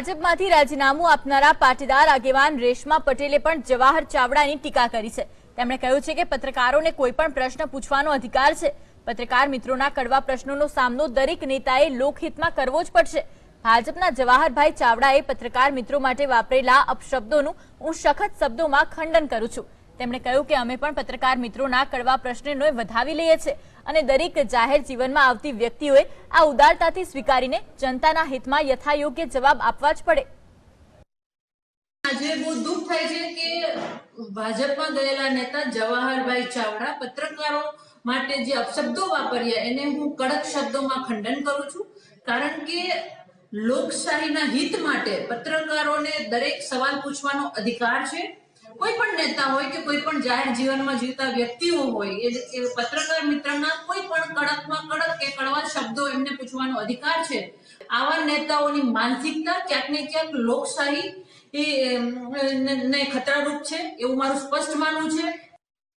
ભાજપમાંથી રાજીનામું આપનારા પાટીદાર આગેવાન રેશમા પટેલે પણ જવાહર ચાવડાની ટીકા કરી છે. તેમણે કહ્યું છે કે પત્રકારોને કોઈ પણ પ્રશ્ન પૂછવાનો અધિકાર છે. પત્રકાર મિત્રોના કડવા પ્રશ્નોનો સામનો દરેક નેતાએ લોકહિતમાં કરવો જ પડશે. ભાજપના જવાહરભાઈ ચાવડાએ પત્રકાર મિત્રો માટે વાપરેલા અપશબ્દોનું હું સખત શબ્દોમાં ખંડન કરું છું. તેમણે કહ્યું કે અમે પણ પત્રકાર મિત્રોના કડવા પ્રશ્નોને વધાવી લઈએ છીએ અને દરેક જાહેર જીવનમાં આવતી વ્યક્તિઓએ આ ઉદારતાથી સ્વીકારીને જનતાના હિતમાં યથાયોગ્ય જવાબ આપવા જ પડે. આજે બહુ દુઃખ થાય છે કે ભાજપમાં ગયેલા નેતા જવાહરભાઈ ચાવડા પત્રકારો માટે જે અપશબ્દો વાપર્યા એને હું કડક શબ્દોમાં ખંડન કરું છું. કારણ કે લોકશાહીના હિત માટે પત્રકારોને દરેક સવાલ પૂછવાનો અધિકાર છે. કોઈ પણ નેતા હોય કે કોઈ પણ જાહેર જીવનમાં જીવતા વ્યક્તિઓ હોય, એ પત્રકાર મિત્રના કોઈ પણ કડકમાં કડક કે કડવા શબ્દો એમને પૂછવાનો અધિકાર છે. આવા નેતાઓની માનસિકતા ક્યાંક ને ક્યાંક લોકશાહી એ ને ખતરારૂપ છે. એવું મારું સ્પષ્ટ માનવું છે.